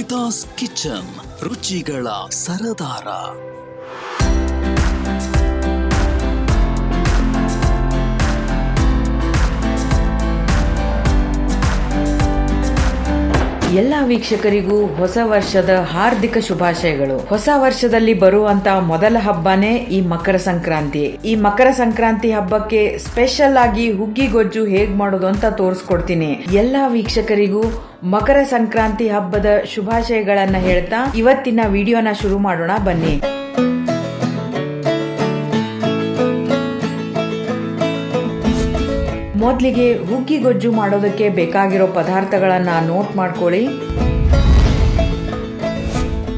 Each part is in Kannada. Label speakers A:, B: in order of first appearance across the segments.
A: ಸುನಿತಾಸ್ ಕಿಚನ್ ರುಚಿಗಳ ಸರದಾರ.
B: ಎಲ್ಲ ವೀಕ್ಷಕರಿಗೂ ಹೊಸ ವರ್ಷದ ಹಾರ್ದಿಕ ಶುಭಾಶಯಗಳು. ಹೊಸ ವರ್ಷದಲ್ಲಿ ಬರುವಂತ ಮೊದಲ ಹಬ್ಬನೇ ಈ ಮಕರ ಸಂಕ್ರಾಂತಿ. ಈ ಮಕರ ಸಂಕ್ರಾಂತಿ ಹಬ್ಬಕ್ಕೆ ಸ್ಪೆಷಲ್ ಆಗಿ ಹುಗ್ಗಿ ಗೊಜ್ಜು ಹೇಗ್ ಮಾಡೋದು ಅಂತ ತೋರಿಸ್ಕೊಡ್ತೀನಿ. ಎಲ್ಲಾ ವೀಕ್ಷಕರಿಗೂ ಮಕರ ಸಂಕ್ರಾಂತಿ ಹಬ್ಬದ ಶುಭಾಶಯಗಳನ್ನ ಹೇಳ್ತಾ ಇವತ್ತಿನ ವಿಡಿಯೋನ ಶುರು ಮಾಡೋಣ ಬನ್ನಿ. ಮೊದಲಿಗೆ ಹುಕ್ಕಿ ಗೊಜ್ಜು ಮಾಡೋದಕ್ಕೆ ಬೇಕಾಗಿರೋ ಪದಾರ್ಥಗಳನ್ನು ನೋಟ್ ಮಾಡ್ಕೊಳ್ಳಿ.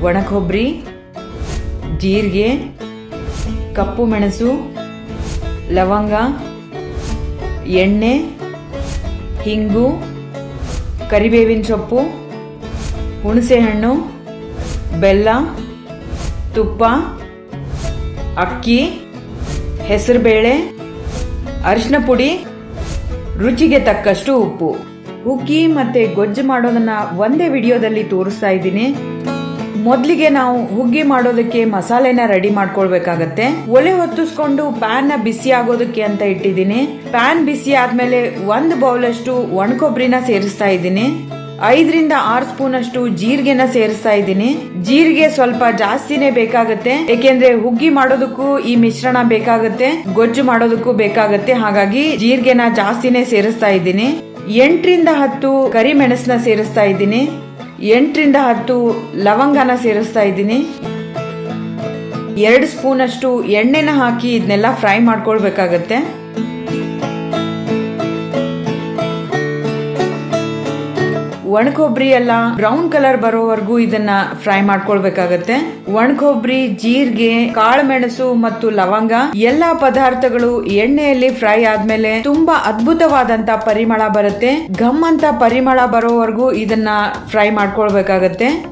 B: ಒಣಕೊಬ್ಬರಿ, ಜೀರಿಗೆ, ಕಪ್ಪು ಮೆಣಸು, ಲವಂಗ, ಎಣ್ಣೆ, ಹಿಂಗು, ಕರಿಬೇವಿನ ಸೊಪ್ಪು, ಹುಣಸೆಹಣ್ಣು, ಬೆಲ್ಲ, ತುಪ್ಪ, ಅಕ್ಕಿ, ಹೆಸರುಬೇಳೆ, ಅರಿಶಿನ ಪುಡಿ ರುಚಿಗೆ ತಕ್ಕಷ್ಟು ಉಪ್ಪು. ಉಕ್ಕಿ ಮತ್ತೆ ಗೊಜ್ಜು ಮಾಡೋದನ್ನ ಒಂದೇ ವಿಡಿಯೋದಲ್ಲಿ ತೋರಿಸ್ತಾ ಇದ್ದೀನಿ. ಮೊದಲಿಗೆ ನಾವು ಹುಗ್ಗಿ ಮಾಡೋದಕ್ಕೆ ಮಸಾಲೆನ ರೆಡಿ ಮಾಡ್ಕೊಳ್ಬೇಕಾಗತ್ತೆ. ಒಲೆ ಹೊತ್ತಿಸ್ಕೊಂಡು ಪ್ಯಾನ್ನ ಬಿಸಿ ಆಗೋದಕ್ಕೆ ಅಂತ ಇಟ್ಟಿದ್ದೀನಿ. ಪ್ಯಾನ್ ಬಿಸಿ ಆದ್ಮೇಲೆ ಒಂದು ಬೌಲ್ ಅಷ್ಟು ಒಣಕೊಬ್ಬರಿನ ಸೇರಿಸ್ತಾ ಇದ್ದೀನಿ. ಐದರಿಂದ ಆರು ಸ್ಪೂನ್ ಅಷ್ಟು ಜೀರಿಗೆನ ಸೇರಿಸ್ತಾ ಇದ್ದೀನಿ. ಜೀರಿಗೆ ಸ್ವಲ್ಪ ಜಾಸ್ತಿನೇ ಬೇಕಾಗುತ್ತೆ. ಏಕೆಂದ್ರೆ ಹುಗ್ಗಿ ಮಾಡೋದಕ್ಕೂ ಈ ಮಿಶ್ರಣ ಬೇಕಾಗುತ್ತೆ. ಗೊಜ್ಜು ಮಾಡೋದಕ್ಕೂ ಬೇಕಾಗುತ್ತೆ. ಹಾಗಾಗಿ ಜೀರಿಗೆನ ಜಾಸ್ತಿನೇ ಸೇರಿಸ್ತಾ ಇದ್ದೀನಿ. ಎಂಟರಿಂದ ಹತ್ತು ಕರಿಮೆಣಸನ್ನ ಸೇರಿಸ್ತಾ ಇದ್ದೀನಿ. ಎಂಟರಿಂದ ಹತ್ತು ಲವಂಗನ ಸೇರಿಸ್ತಾ ಇದ್ದೀನಿ. ಎರಡು ಸ್ಪೂನ್ ಅಷ್ಟು ಎಣ್ಣೆನ ಹಾಕಿ ಇದನ್ನೆಲ್ಲ ಫ್ರೈ ಮಾಡ್ಕೊಳ್ಬೇಕಾಗತ್ತೆ. ಒಣಕೊಬ್ಬರಿ ಎಲ್ಲ ಬ್ರೌನ್ ಕಲರ್ ಬರೋವರೆಗೂ ಇದನ್ನ ಫ್ರೈ ಮಾಡ್ಕೊಳ್ಬೇಕಾಗತ್ತೆ. ಒಣಕೊಬ್ಬರಿ ಜೀರಿಗೆ, ಕಾಳುಮೆಣಸು ಮತ್ತು ಲವಂಗ ಎಲ್ಲಾ ಪದಾರ್ಥಗಳು ಎಣ್ಣೆಯಲ್ಲಿ ಫ್ರೈ ಆದ್ಮೇಲೆ ತುಂಬಾ ಅದ್ಭುತವಾದಂತ ಪರಿಮಳ ಬರುತ್ತೆ. ಘಮ್ ಅಂತ ಪರಿಮಳ ಬರೋವರೆಗೂ ಇದನ್ನ ಫ್ರೈ ಮಾಡ್ಕೊಳ್ಬೇಕಾಗತ್ತೆ.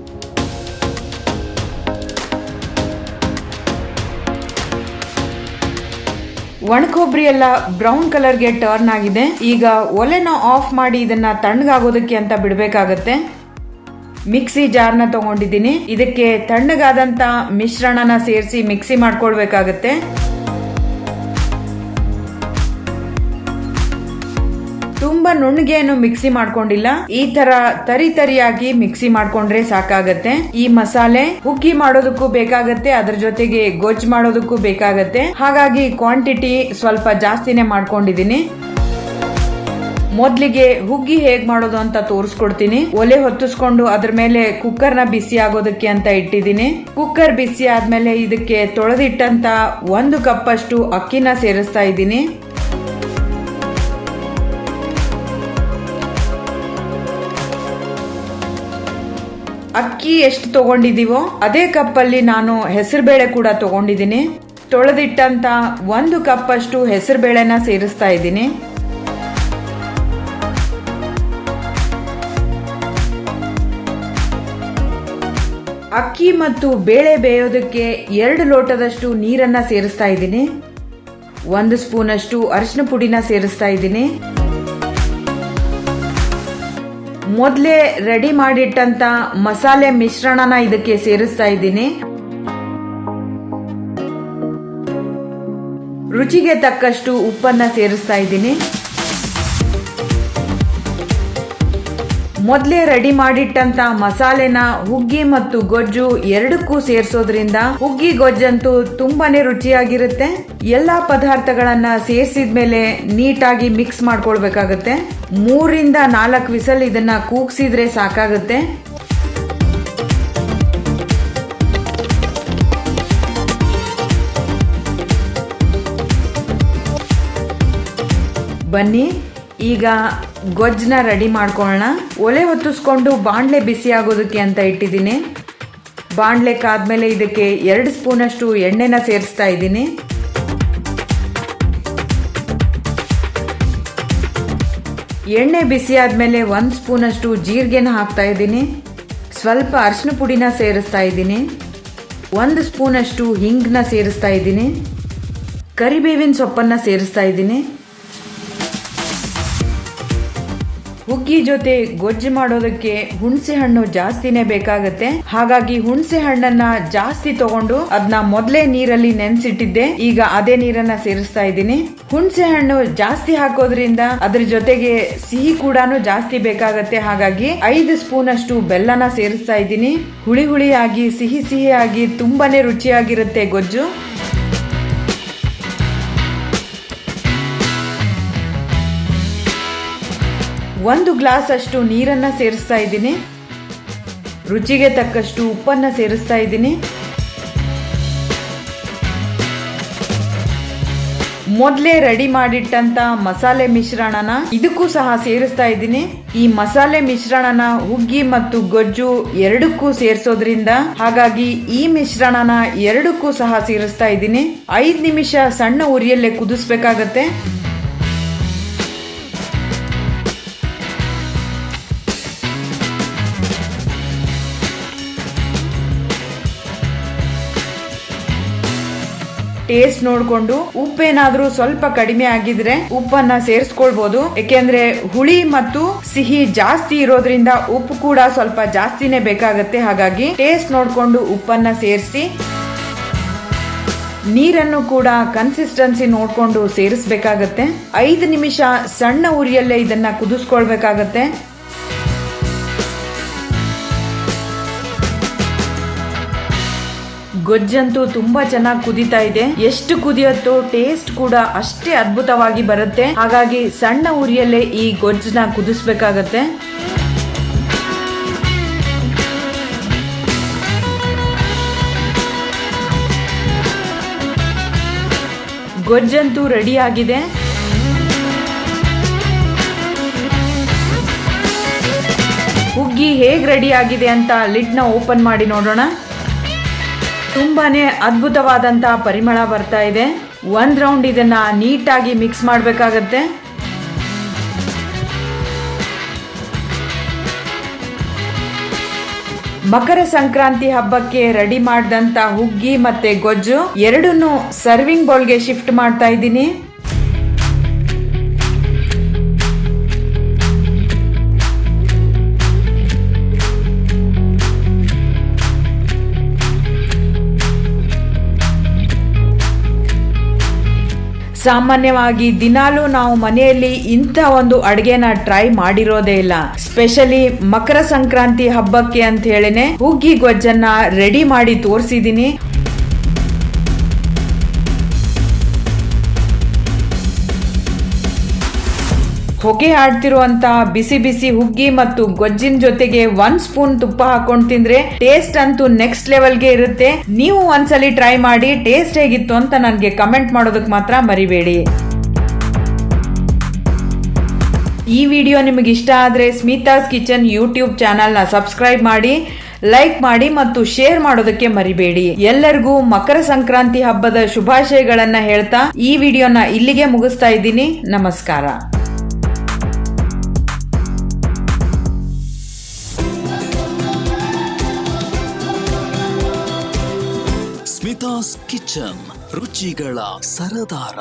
B: ಒಣಕೊಬ್ಬರಿ ಎಲ್ಲ ಬ್ರೌನ್ ಕಲರ್ಗೆ ಟರ್ನ್ ಆಗಿದೆ. ಈಗ ಒಲೆನ ಆಫ್ ಮಾಡಿ ಇದನ್ನ ತಣ್ಣಗಾಗೋದಕ್ಕೆ ಅಂತ ಬಿಡಬೇಕಾಗತ್ತೆ. ಮಿಕ್ಸಿ ಜಾರ್ನ ತಗೊಂಡಿದ್ದೀನಿ. ಇದಕ್ಕೆ ತಣ್ಣಗಾದಂತ ಮಿಶ್ರಣನ ಸೇರಿಸಿ ಮಿಕ್ಸಿ ಮಾಡ್ಕೊಳ್ಬೇಕಾಗತ್ತೆ. ತುಂಬಾ ನುಣ್ಣಗೆಯನ್ನು ಮಿಕ್ಸಿ ಮಾಡ್ಕೊಂಡಿಲ್ಲ. ಈ ತರ ತರಿ ತರಿಯಾಗಿ ಮಿಕ್ಸಿ ಮಾಡ್ಕೊಂಡ್ರೆ ಸಾಕಾಗತ್ತೆ. ಈ ಮಸಾಲೆ ಹುಗ್ಗಿ ಮಾಡೋದಕ್ಕೂ ಬೇಕಾಗತ್ತೆ, ಅದ್ರ ಜೊತೆಗೆ ಗೊಜ್ಜು ಮಾಡೋದಕ್ಕೂ ಬೇಕಾಗತ್ತೆ. ಹಾಗಾಗಿ ಕ್ವಾಂಟಿಟಿ ಸ್ವಲ್ಪ ಜಾಸ್ತಿನೇ ಮಾಡ್ಕೊಂಡಿದ್ದೀನಿ. ಮೊದ್ಲಿಗೆ ಹುಗ್ಗಿ ಹೇಗ್ ಮಾಡೋದು ಅಂತ ತೋರಿಸ್ಕೊಡ್ತೀನಿ. ಒಲೆ ಹೊತ್ತಿಸ್ಕೊಂಡು ಅದ್ರ ಮೇಲೆ ಕುಕ್ಕರ್ನ ಬಿಸಿ ಆಗೋದಕ್ಕೆ ಅಂತ ಇಟ್ಟಿದ್ದೀನಿ. ಕುಕ್ಕರ್ ಬಿಸಿ ಆದ್ಮೇಲೆ ಇದಕ್ಕೆ ತೊಳೆದಿಟ್ಟಂತ ಒಂದು ಕಪ್ ಅಷ್ಟು ಅಕ್ಕಿನ ಸೇರಿಸ್ತಾ ಇದ್ದೀನಿ. ಅಕ್ಕಿ ಎಷ್ಟು ತಗೊಂಡಿದೀವೋ ಅದೇ ಕಪ್ಪಲ್ಲಿ ನಾನು ಹೆಸರುಬೇಳೆ ಕೂಡ ತಗೊಂಡಿದ್ದೀನಿ. ತೊಳೆದಿಟ್ಟಂತ ಒಂದು ಕಪ್ ಅಷ್ಟು ಹೆಸರುಬೇಳೆನ ಸೇರಿಸ್ತಾ ಇದ್ದೀನಿ. ಅಕ್ಕಿ ಮತ್ತು ಬೇಳೆ ಬೇಯೋದಕ್ಕೆ ಎರಡು ಲೋಟದಷ್ಟು ನೀರನ್ನ ಸೇರಿಸ್ತಾ ಇದ್ದೀನಿ. ಒಂದು ಸ್ಪೂನ್ ಅಷ್ಟು ಅರಿಶಿನ ಪುಡಿನ ಸೇರಿಸ್ತಾ ಇದ್ದೀನಿ. ಮೊದಲೇ ರೆಡಿ ಮಾಡಿಟ್ಟಂತ ಮಸಾಲೆ ಮಿಶ್ರಣನ ಇದಕ್ಕೆ ಸೇರಿಸ್ತಾ ಇದ್ದೀನಿ. ರುಚಿಗೆ ತಕ್ಕಷ್ಟು ಉಪ್ಪನ್ನ ಸೇರಿಸ್ತಾ ಇದ್ದೀನಿ. ಮೊದಲೇ ರೆಡಿ ಮಾಡಿಟ್ಟಂತ ಮಸಾಲೆನ ಹುಗ್ಗಿ ಮತ್ತು ಗೊಜ್ಜು ಎರಡಕ್ಕೂ ಸೇರಿಸೋದ್ರಿಂದ ಹುಗ್ಗಿ ಗೊಜ್ಜಂತೂ ತುಂಬಾನೇ ರುಚಿಯಾಗಿರುತ್ತೆ. ಎಲ್ಲಾ ಪದಾರ್ಥಗಳನ್ನ ಸೇರಿಸಿದ್ಮೇಲೆ ನೀಟಾಗಿ ಮಿಕ್ಸ್ ಮಾಡ್ಕೊಳ್ಬೇಕಾಗತ್ತೆ. ಮೂರಿಂದ ನಾಲ್ಕು ವಿಸಲ್ ಇದನ್ನ ಕೂಗ್ಸಿದ್ರೆ ಸಾಕಾಗುತ್ತೆ. ಬನ್ನಿ, ಈಗ ಗೊಜ್ಜನ್ನ ರೆಡಿ ಮಾಡ್ಕೊಳ್ಳೋಣ ಒಲೆ ಹೊತ್ತಿಸ್ಕೊಂಡು ಬಾಣಲೆ ಬಿಸಿ ಆಗೋದಕ್ಕೆ ಅಂತ ಇಟ್ಟಿದ್ದೀನಿ. ಬಾಣಲೆ ಕಾದ್ಮೇಲೆ ಇದಕ್ಕೆ ಎರಡು ಸ್ಪೂನಷ್ಟು ಎಣ್ಣೆನ ಸೇರಿಸ್ತಾ ಇದ್ದೀನಿ. ಎಣ್ಣೆ ಬಿಸಿ ಆದಮೇಲೆ ಒಂದು ಸ್ಪೂನಷ್ಟು ಜೀರಿಗೆನ ಹಾಕ್ತಾ ಇದ್ದೀನಿ. ಸ್ವಲ್ಪ ಅರಿಶಿನ ಪುಡಿನ ಸೇರಿಸ್ತಾ ಇದ್ದೀನಿ. ಒಂದು ಸ್ಪೂನಷ್ಟು ಹಿಂಗನ್ನ ಸೇರಿಸ್ತಾ ಇದ್ದೀನಿ. ಕರಿಬೇವಿನ ಸೊಪ್ಪನ್ನು ಸೇರಿಸ್ತಾ ಇದ್ದೀನಿ. ಹುಗ್ಗಿ ಜೊತೆ ಗೊಜ್ಜು ಮಾಡೋದಕ್ಕೆ ಹುಣಸೆ ಹಣ್ಣು ಜಾಸ್ತಿನೇ ಬೇಕಾಗತ್ತೆ. ಹಾಗಾಗಿ ಹುಣಸೆ ಹಣ್ಣನ್ನ ಜಾಸ್ತಿ ತಗೊಂಡು ಅದನ್ನ ಮೊದಲೇ ನೀರಲ್ಲಿ ನೆನೆಸಿಟ್ಟಿದ್ದೆ. ಈಗ ಅದೇ ನೀರನ್ನ ಸೇರಿಸ್ತಾ ಇದ್ದೀನಿ. ಹುಣಸೆ ಹಣ್ಣು ಜಾಸ್ತಿ ಹಾಕೋದ್ರಿಂದ ಅದ್ರ ಜೊತೆಗೆ ಸಿಹಿ ಕೂಡ ಜಾಸ್ತಿ ಬೇಕಾಗತ್ತೆ. ಹಾಗಾಗಿ ಐದು ಸ್ಪೂನ್ ಅಷ್ಟು ಬೆಲ್ಲನ ಸೇರಿಸ್ತಾ ಇದ್ದೀನಿ. ಹುಳಿ ಹುಳಿಯಾಗಿ, ಸಿಹಿ ಸಿಹಿಯಾಗಿ ತುಂಬಾನೇ ರುಚಿಯಾಗಿರುತ್ತೆ ಗೊಜ್ಜು. ಒಂದು ಗ್ಲಾಸ್ ಅಷ್ಟು ನೀರನ್ನ ಸೇರಿಸ್ತಾ ಇದ್ದೀನಿ. ರುಚಿಗೆ ತಕ್ಕಷ್ಟು ಉಪ್ಪನ್ನ ಸೇರಿಸ್ತಾ ಇದ್ದೀನಿ. ಮೊದಲೇ ರೆಡಿ ಮಾಡಿಟ್ಟಂತ ಮಸಾಲೆ ಮಿಶ್ರಣನ ಇದಕ್ಕೂ ಸಹ ಸೇರಿಸ್ತಾ ಇದ್ದೀನಿ. ಈ ಮಸಾಲೆ ಮಿಶ್ರಣನ ಹುಗ್ಗಿ ಮತ್ತು ಗೊಜ್ಜು ಎರಡಕ್ಕೂ ಸೇರಿಸೋದ್ರಿಂದ ಹಾಗಾಗಿ ಈ ಮಿಶ್ರಣನ ಎರಡಕ್ಕೂ ಸಹ ಸೇರಿಸ್ತಾ ಇದ್ದೀನಿ. ಐದು ನಿಮಿಷ ಸಣ್ಣ ಉರಿಯಲ್ಲೇ ಕುದಿಸ್ಬೇಕಾಗತ್ತೆ. ಟೇಸ್ಟ್ ನೋಡ್ಕೊಂಡು ಉಪ್ಪೇನಾದ್ರೂ ಸ್ವಲ್ಪ ಕಡಿಮೆ ಆಗಿದ್ರೆ ಉಪ್ಪನ್ನ ಸೇರಿಸ್ಕೊಳ್ಬಹುದು ಯಾಕೆಂದ್ರೆ ಹುಳಿ ಮತ್ತು ಸಿಹಿ ಜಾಸ್ತಿ ಇರೋದ್ರಿಂದ ಉಪ್ಪು ಕೂಡ ಸ್ವಲ್ಪ ಜಾಸ್ತಿನೇ ಬೇಕಾಗತ್ತೆ. ಹಾಗಾಗಿ ಟೇಸ್ಟ್ ನೋಡ್ಕೊಂಡು ಉಪ್ಪನ್ನ ಸೇರಿಸಿ, ನೀರನ್ನು ಕೂಡ ಕನ್ಸಿಸ್ಟೆನ್ಸಿ ನೋಡ್ಕೊಂಡು ಸೇರಿಸ್ಬೇಕಾಗತ್ತೆ. ಐದು ನಿಮಿಷ ಸಣ್ಣ ಉರಿಯಲ್ಲೇ ಇದನ್ನ ಕುದಿಸ್ಕೊಳ್ಬೇಕಾಗತ್ತೆ. ಗೊಜ್ಜಂತೂ ತುಂಬಾ ಚೆನ್ನಾಗಿ ಕುದೀತಾ ಇದೆ. ಎಷ್ಟು ಕುದಿಯತ್ತೋ ಟೇಸ್ಟ್ ಕೂಡ ಅಷ್ಟೇ ಅದ್ಭುತವಾಗಿ ಬರುತ್ತೆ. ಹಾಗಾಗಿ ಸಣ್ಣ ಉರಿಯಲ್ಲೇ ಈ ಗೊಜ್ಜನ್ನ ಕುದಿಸ್ಬೇಕಾಗತ್ತೆ. ಗೊಜ್ಜಂತೂ ರೆಡಿ ಆಗಿದೆ. ಹುಗ್ಗಿ ಹೇಗ್ ರೆಡಿ ಆಗಿದೆ ಅಂತ ಲಿಡ್ನ ಓಪನ್ ಮಾಡಿ ನೋಡೋಣ. ತುಂಬಾನೇ ಅದ್ಭುತವಾದಂತ ಪರಿಮಳ ಬರ್ತಾ ಇದೆ. ಒಂದ್ ರೌಂಡ್ ಇದನ್ನ ನೀಟಾಗಿ ಮಿಕ್ಸ್ ಮಾಡಬೇಕಾಗತ್ತೆ. ಮಕರ ಸಂಕ್ರಾಂತಿ ಹಬ್ಬಕ್ಕೆ ರೆಡಿ ಮಾಡಿದಂತ ಹುಗ್ಗಿ ಮತ್ತೆ ಗೊಜ್ಜು ಎರಡನ್ನು ಸರ್ವಿಂಗ್ ಬೌಲ್ಗೆ ಶಿಫ್ಟ್ ಮಾಡ್ತಾ ಇದ್ದೀನಿ. ಸಾಮಾನ್ಯವಾಗಿ ದಿನಾಲೂ ನಾವು ಮನೆಯಲ್ಲಿ ಇಂಥ ಒಂದು ಅಡುಗೆನ ಟ್ರೈ ಮಾಡಿರೋದೇ ಇಲ್ಲ. ಸ್ಪೆಷಲಿ ಮಕರ ಸಂಕ್ರಾಂತಿ ಹಬ್ಬಕ್ಕೆ ಅಂತ ಹೇಳಿನೇ, ಹುಗ್ಗಿ ಗೊಜ್ಜನ್ನ ರೆಡಿ ಮಾಡಿ ತೋರಿಸಿದೀನಿ. ಹೊಗೆ ಆಡ್ತಿರುವಂತ ಬಿಸಿ ಬಿಸಿ ಹುಗ್ಗಿ ಮತ್ತು ಗೊಜ್ಜಿನ ಜೊತೆಗೆ ಒಂದ್ ಸ್ಪೂನ್ ತುಪ್ಪ ಹಾಕೊಂಡು ತಿಂದ್ರೆ ಟೇಸ್ಟ್ ಅಂತೂ ನೆಕ್ಸ್ಟ್ ಲೆವೆಲ್ಗೆ ಇರುತ್ತೆ. ನೀವು ಒಂದ್ಸಲಿ ಟ್ರೈ ಮಾಡಿ ಟೇಸ್ಟ್ ಹೇಗಿತ್ತು ಅಂತ ನನಗೆ ಕಮೆಂಟ್ ಮಾಡೋದಕ್ಕೆ ಮಾತ್ರ ಮರಿಬೇಡಿ. ಈ ವಿಡಿಯೋ ನಿಮಗೆ ಇಷ್ಟ ಆದ್ರೆ ಸ್ಮಿತಾಸ್ ಕಿಚನ್ ಯೂಟ್ಯೂಬ್ ಚಾನಲ್ನ ಸಬ್ಸ್ಕ್ರೈಬ್ ಮಾಡಿ ಲೈಕ್ ಮಾಡಿ ಮತ್ತು ಶೇರ್ ಮಾಡೋದಕ್ಕೆ ಮರಿಬೇಡಿ. ಎಲ್ಲರಿಗೂ ಮಕರ ಸಂಕ್ರಾಂತಿ ಹಬ್ಬದ ಶುಭಾಶಯಗಳನ್ನ ಹೇಳ್ತಾ ಈ ವಿಡಿಯೋನ ಇಲ್ಲಿಗೆ ಮುಗಿಸ್ತಾ ಇದ್ದೀನಿ. ನಮಸ್ಕಾರ.
A: ಸ್ಮಿತಾಸ್ ಕಿಚನ್ ರುಚಿಗಳ ಸರದಾರ.